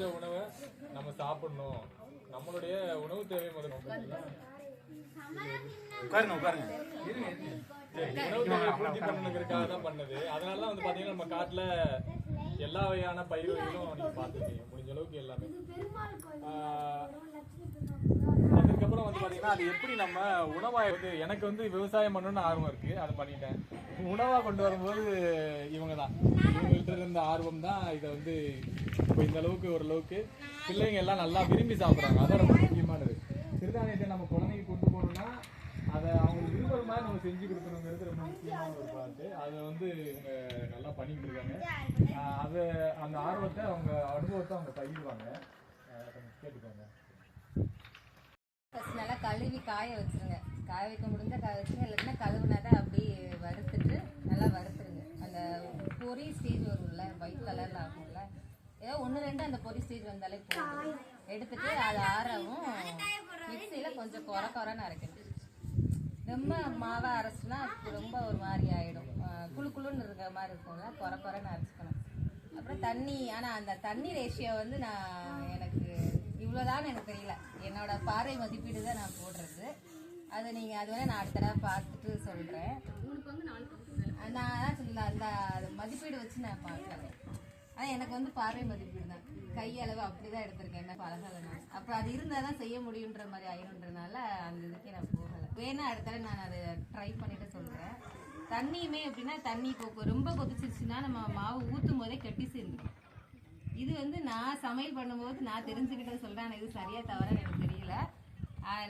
சமைக்கிற உணவை நம்ம சாப்பிடணும். நம்மளுடைய உணவு தேவை முதல்ல. உட்காருங்க உட்காருங்க. உணவு தேவை பூர்த்தி பண்ணணுங்கிறதுக்காக தான் பண்ணது. அதனால தான் வந்து பாத்தீங்கன்னா நம்ம காட்டுல எல்லா வகையான பயிர் வகைகளும் பார்த்துருக்கீங்க முடிஞ்ச அளவுக்கு எல்லாமே. வந்து அது எப்படி நம்ம உணவாக வந்து எனக்கு வந்து விவசாயம் பண்ணணும்னு ஆர்வம் இருக்கு. அதை பண்ணிட்டேன். உணவாக கொண்டு வரும்போது இவங்க தான் இவங்கள்ட்ட இருந்த ஆர்வம் தான் இதை வந்து இப்போ இந்த அளவுக்கு ஓரளவுக்கு பிள்ளைங்க எல்லாம் நல்லா விரும்பி சாப்பிட்றாங்க. அதான் ரொம்ப முக்கியமானது. சிறுதானியத்தை நம்ம குழந்தைங்க கொண்டு போகணும்னா அதை அவங்களுக்கு விரும்புற மாதிரி நம்ம செஞ்சு கொடுக்கணுங்கிறது ரொம்ப முக்கியமான ஒரு பார்த்து அதை வந்து இவங்க நல்லா பண்ணிட்டு இருக்காங்க. அதை அந்த ஆர்வத்தை அவங்க அனுபவத்தை அவங்க பகிர்வாங்க. கேட்டுக்கோங்க. கழுவி காய வச்சுருங்க. காய வைக்க முடிஞ்ச காய வச்சுருங்க. இல்லைன்னா கழுவுனதை அப்படியே வறுத்துட்டு நல்லா வறுத்துருங்க. அந்த பொரி ஸ்டேஜ் வரும்ல ஒயிட் கலரில் ஆகும்ல. ஏதோ ஒன்று ரெண்டு அந்த பொரி ஸ்டேஜ் வந்தாலே போதும். எடுத்துட்டு அது ஆறவும் மிக்சியில் கொஞ்சம் குற குறன்னு அரைக்கணும். ரொம்ப மாவை அரைச்சுனா ரொம்ப ஒரு மாதிரி ஆகிடும் குழு குளு குளுன்னு இருக்கிற மாதிரி இருக்கும்ல குற குறன்னு அரைச்சிக்கணும். அப்புறம் தண்ணி ஆனால் அந்த தண்ணி ரேஷியோ வந்து நான் எனக்கு இவ்வளோதான்னு எனக்கு தெரியல. என்னோட பார்வை மதிப்பீடு தான் நான் போடுறது. அது நீங்கள் அது வேணால் நான் அடுத்த தடவை பார்த்துட்டு சொல்கிறேன் நான் அதான் சொல்லல அந்த அது மதிப்பீடு வச்சு நான் பார்க்குறேன். ஆனால் எனக்கு வந்து பார்வை மதிப்பீடு தான். கையளவு அப்படி தான் எடுத்திருக்கேன். என்ன பழகலை நான் அப்புறம் அது இருந்தால் தான் செய்ய முடியுன்ற மாதிரி ஆயிருன்றனால அந்த இதுக்கே நான் போகலை. வேணா அடுத்த தடவை நான் அதை ட்ரை பண்ணிட்டு சொல்கிறேன் தண்ணியுமே எப்படின்னா தண்ணி இப்போ ரொம்ப கொதிச்சிருச்சுன்னா நம்ம மாவு ஊற்றும் போதே கட்டி சேர்ந்துடும் இது வந்து நான் சமையல் பண்ணும்போது நான் தெரிஞ்சுக்கிட்டது சொல்கிறேன் ஆனால் இது சரியா தவறாக எனக்கு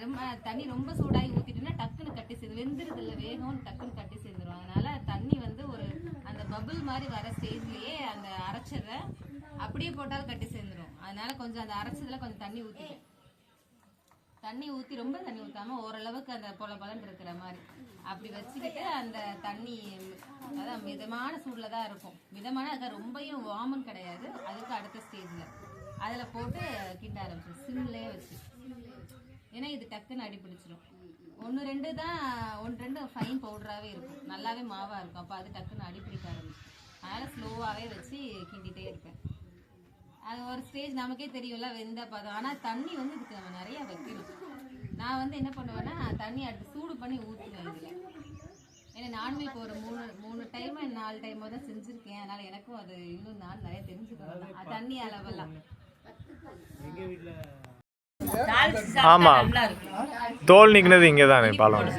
ரொம்ப தண்ணி ரொம்ப சூடாகி ஊற்றிட்டுனா டக்குன்னு கட்டி சேர்ந்து வெந்துருது இல்லை வேகம்னு டக்குன்னு கட்டி சேர்ந்துடும் அதனால தண்ணி வந்து ஒரு அந்த பபுள் மாதிரி வர ஸ்டேஜ்லேயே அந்த அரைச்சதை அப்படியே போட்டாலும் கட்டி சேர்ந்துரும் அதனால கொஞ்சம் அந்த அரைச்சதுல கொஞ்சம் தண்ணி ஊற்றிட்டேன் தண்ணி ஊற்றி ரொம்ப தண்ணி ஊற்றாம ஓரளவுக்கு அந்த பொல பலன் இருக்கிற மாதிரி. அப்படி வச்சுக்கிட்டு அந்த தண்ணி அதான் மிதமான சூடில் தான் இருக்கும். மிதமான அது ரொம்பையும் வார்மும் கிடையாது. அதுக்கு அடுத்த ஸ்டேஜில் அதில் போட்டு கிண்ட ஆரம்பிச்சிடும் சிம்லேயே வச்சு. ஏன்னா இது டக்குன்னு அடி பிடிச்சிரும் ஒன்று ரெண்டு தான் ஒன்று ரெண்டு ஃபைன் பவுடராகவே இருக்கும். நல்லாவே மாவாக இருக்கும். அப்போ அது டக்குன்னு அடி பிடிக்க ஆரம்பிச்சிடும் அதனால் ஸ்லோவாகவே வச்சு கிண்டிகிட்டே இருப்பேன். அது ஒரு ஸ்டேஜ் நமக்கே தெரியும்ல வெந்த பதம். ஆனால் தண்ணி வந்து இதுக்கு நம்ம நிறைய வைக்கணும். நான் வந்து என்ன பண்ணுவேன்னா தண்ணி அடுத்து சூடு பண்ணி ஊற்றுவேன் இதில். ஏன்னா நானுமே இப்போ ஒரு மூணு மூணு டைம் நாலு டைம் தான் செஞ்சுருக்கேன். அதனால எனக்கும் அது இன்னும் நான் நிறைய தெரிஞ்சுக்கணும். தண்ணி அளவெல்லாம். ஆமா தோல் நீக்கினது இங்கே தானே பாலம்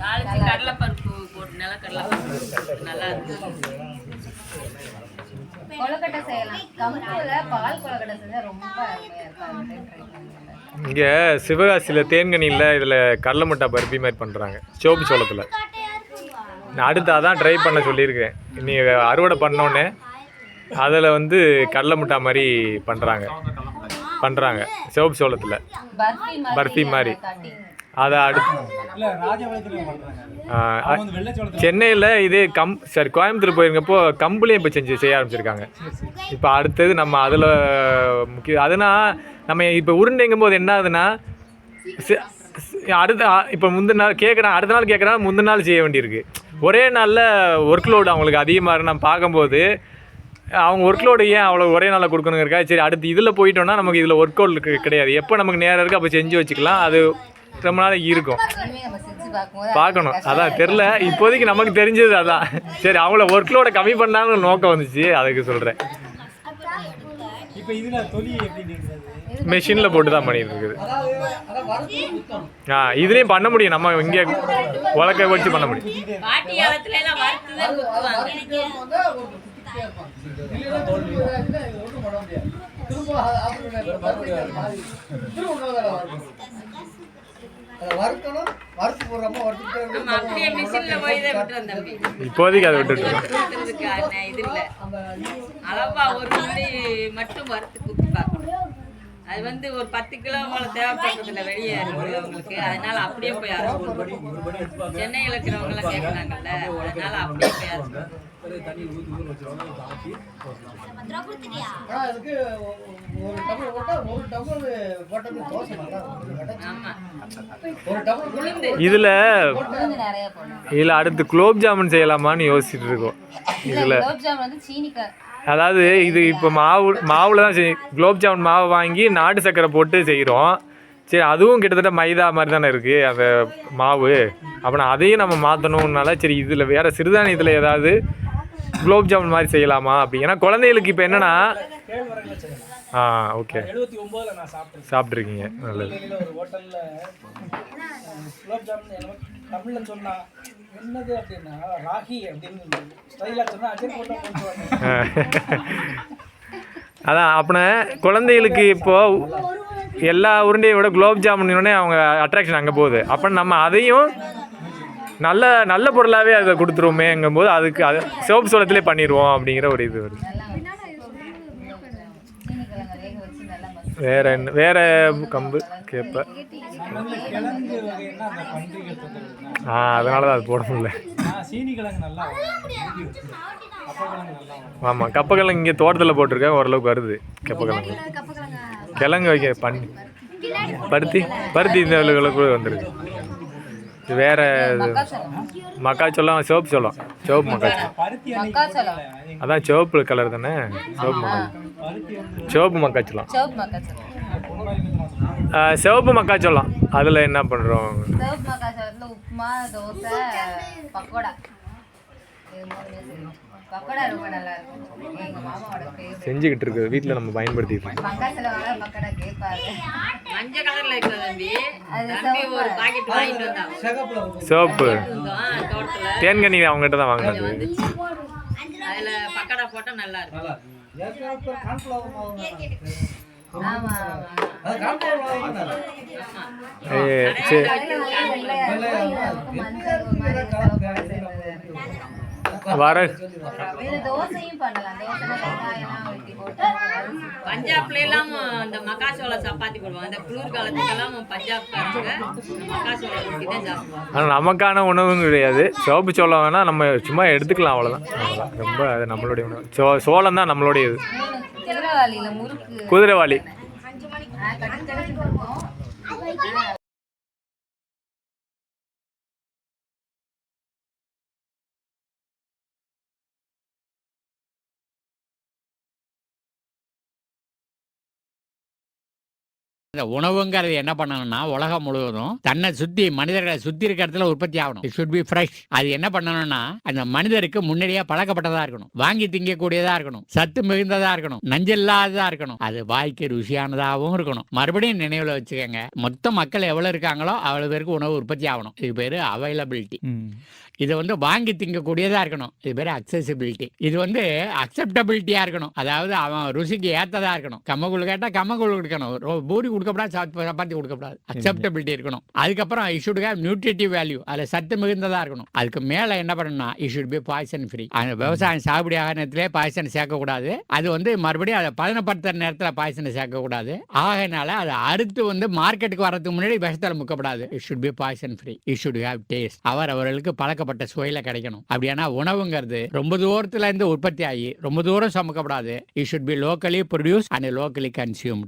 தாளிச்சு கடலைப்பருப்பு போட்டு நிலக்கடலை பருப்பு நல்லா இருக்கும் கொழுக்கட்டை செய்யலாம். கம்புல பால் கொழுக்கட்டை செஞ்சா ரொம்ப இங்கே சிவகாசியில் தேன்கனியில் இதில் கடலை முட்டை பருப்பி மாதிரி பண்ணுறாங்க சோப்பு சோளத்தில். நான் அடுத்து அதான் ட்ரை பண்ண சொல்லியிருக்கேன். நீ அறுவடை பண்ணோன்னே அதில் வந்து கடலை முட்டை மாதிரி பண்ணுறாங்க பண்ணுறாங்க சிவப்பு சோளத்தில். பர்ஃபி மாதிரி அதை அடுத்து சென்னையில் இது கம் சரி கோயம்புத்தூர் போயிருக்கப்போ கம்புலையும் இப்போ செஞ்சு செய்ய ஆரம்பிச்சிருக்காங்க. இப்போ அடுத்தது நம்ம அதில் முக்கிய அதுனா நம்ம இப்போ உருண்டைங்கும் போது என்ன ஆகுதுன்னா அடுத்த இப்போ முந்தின நாள் கேட்குறான் அடுத்த நாள் கேட்குறான் முந்தின நாள் செய்ய வேண்டியிருக்கு. ஒரே நாளில் ஒர்க் லோடு அவங்களுக்கு அதிகமாக நம்ம பார்க்கும்போது அவங்க ஒர்க் லோடு ஏன் அவ்வளோ ஒரே நாளில் கொடுக்கணுங்கிறக்கா சரி அடுத்து இதில் போயிட்டோம்னா நமக்கு இதில் ஒர்க் அவுட் கிடையாது. எப்போ நமக்கு நேரம் இருக்குது அப்போ செஞ்சு வச்சுக்கலாம். அது ரொம்ப நாளைக்கு இருக்கும். பார்க்கணும். அதான் தெரில இப்போதைக்கு நமக்கு தெரிஞ்சது அதான். சரி அவங்கள ஒர்க்லோட கம்மி பண்ணாங்கன்னு நோக்கம் வந்துச்சு. அதுக்கு சொல்கிறேன் மெஷினில் போட்டு தான் பண்ணிட்டு இருக்குது ஆ இதுலேயும் பண்ண முடியும். நம்ம இங்கே உலக்க வச்சு பண்ண முடியும். பாட்டி காலத்துல எல்லாம் வறுத்து தான் குத்துவாங்க வறுக்கணும் வறுத்து விட்டுறோம் தம்பி. இப்போதைக்கு அதை விட்டுட்டு இது இல்ல. அளவா ஒரு முடி மட்டும் வறுத்து அது வந்து ஒரு பத்து கிலோ போல தேவைப்படுறதுல வெளியே இருக்கிறவங்களுக்கு அதனால அப்படியே போய் அரைச்சிக்கணும் சென்னையில் இருக்கிறவங்க எல்லாம் கேட்கறாங்கல்ல அதனால அப்படியே போய் அரைச்சிக்கணும் இதில் இதில் அடுத்து குலோப் ஜாமுன் செய்யலாமான்னு யோசிச்சுட்டு இருக்கோம். இதில் குலோப் ஜாமுன் வந்து சீனி க- அதாவது இது இப்போ மாவு மாவில் தான் செய் குலோப் ஜாமுன் மாவை வாங்கி நாட்டு சர்க்கரை போட்டு செய்கிறோம் சரி அதுவும் கிட்டத்தட்ட மைதா மாதிரி தானே இருக்குது அந்த மாவு. அப்புறம் அதையும் நம்ம மாற்றணும்னால சரி இதில் வேறு சிறுதானியத்தில் ஏதாவது குலோப் ஜாமுன் மாதிரி செய்யலாமா அப்படி. ஏன்னா குழந்தைகளுக்கு இப்போ என்னென்னா ஆ ஓகே சாப்பிட்ருக்கீங்க நல்லது. தமிழில் சொன்னா என்னது அப்படின்னா ராகி அப்படின்னு ஸ்டைலாக சொன்னா அதே போட்டு அதான் அப்படின்னா குழந்தைகளுக்கு இப்போ எல்லா உருண்டையை விட குலோப் ஜாமுன்னே அவங்க அட்ராக்ஷன் அங்கே போகுது. அப்போ நம்ம அதையும் நல்ல நல்ல பொருளாகவே அதை கொடுத்துருவோமேங்கும் போது அதுக்கு அது சிவப்பு சோளத்திலே பண்ணிடுவோம் அப்படிங்கிற ஒரு இது வருது நல்லா சீனி கிழங்கு வேக வச்சு நல்லா மசி வேற என்ன வேற கம்பு கேப்ப. ஆ அதனால தான் அது போட முடியல. ஆமாம் கப்பக்கிழங்கு இங்கே தோட்டத்தில் போட்டிருக்கேன் ஓரளவுக்கு வருது கப்பக்கிழங்கு. கிழங்கு வைக்க பண்ணி. பருத்தி பருத்தி இந்த கூட வந்துருக்கு. இது வேற இது மக்காச்சோளம் சிவப்பு சோளம். சிவப்பு மக்காச்சோளம். அதான் சிவப்பு கலர் தானே சிவப்பு மக்காச்சோளம். சிவப்பு மக்காச்சோளம் சிவப்பு மக்காச்சோளம் ஆ, சிவப்பு மக்காச்சோளம் அதில் என்ன பண்ணுறோம் சிவப்பு மக்காச்சோளத்துல உப்புமா தோசை பக்கோடா. செஞ்சுக்கிட்டு இருக்குது வீட்டில் நம்ம இருந்தோம் தோட்டத்துல. தேன்கனி அவங்ககிட்ட தான் வாங்கினது. அதுல பக்கடா போட்டா நல்லா இருக்கும். நல்லா அரிசி பஞ்சாப்ல எல்லாம் இந்த மக்காசோள சப்பாத்தி போடுவாங்க. இந்த குளிர் காலத்துக்கெல்லாம் பஞ்சாப்காரங்க மக்காசோள ரொட்டி தான் சாப்பிடுவாங்க. ஆனால் நமக்கான உணவும் கிடையாது. சிவப்பு சோளம் வேணால் நம்ம சும்மா எடுத்துக்கலாம் அவ்வளோதான் அவ்வளோதான். ரொம்ப அது நம்மளுடைய உணவு. சோ சோளம் தான் நம்மளுடைய இது குதிரைவாளி. இந்த உணவுங்கிறது என்ன பண்ணணும்னா உலகம் முழுவதும் தன்னை சுத்தி மனிதர்களை சுத்தி இருக்க இடத்துல உற்பத்தி ஆகணும். இட் should பி ஃப்ரெஷ் அது என்ன பண்ணணும்னா அந்த மனிதருக்கு முன்னாடியே பழக்கப்பட்டதா இருக்கணும். வாங்கி திங்கக்கூடியதா இருக்கணும். சத்து மிகுந்ததா இருக்கணும். நஞ்சில்லாததா இருக்கணும். அது வாய்க்கு ருசியானதாகவும் இருக்கணும். மறுபடியும் நினைவுல வச்சுக்கோங்க. மொத்த மக்கள் எவ்வளவு இருக்காங்களோ அவ்வளவு பேருக்கு உணவு உற்பத்தி ஆகணும். இது பேரு அவைலபிலிட்டி இது வந்து வாங்கி திங்கக்கூடியதா இருக்கணும். இது பேர் அக்சசிபிலிட்டி இது வந்து அக்செப்டபிலிட்டியா இருக்கணும். அதாவது அவன் ருசிக்கு ஏத்ததா இருக்கணும். கம்மகுள் கேட்டா கம்மகுள் கொடுக்கணும். பூரி கொடுக்கப்படாது சாப்~ சப்பாத்தி கொடுக்கப்படாது. அக்செப்டபிலிட்டி இருக்கணும். அதுக்கப்புறம் இஷுட் ஹேவ் நியூட்ரிட்டிவ் வேல்யூ அதில் சத்து மிகுந்ததா இருக்கணும். அதுக்கு மேல என்ன பண்ணணும்னா இஷுட் பி பாய்சன் ஃப்ரீ அந்த விவசாயம் சாகுபடி ஆகிற நேரத்திலே பாய்சன் சேர்க்கக்கூடாது. அது வந்து மறுபடியும் அதை பதனப்படுத்துற நேரத்தில் பாய்சனை சேர்க்கக்கூடாது. ஆகையினால அதை அறுத்து வந்து மார்க்கெட்டுக்கு வரதுக்கு முன்னாடி விஷத்தில் முக்கப்படாது. It should be poison free it should have taste அவர் அவர்களுக்கு பழக்கப்பட்ட சுவையில கிடைக்கணும். அப்படியானா உணவுங்கிறது ரொம்ப தூரத்துல இருந்து உற்பத்தி ஆகி ரொம்ப தூரம் சமைக்கப்படாது. It should be locally produce and locally consumed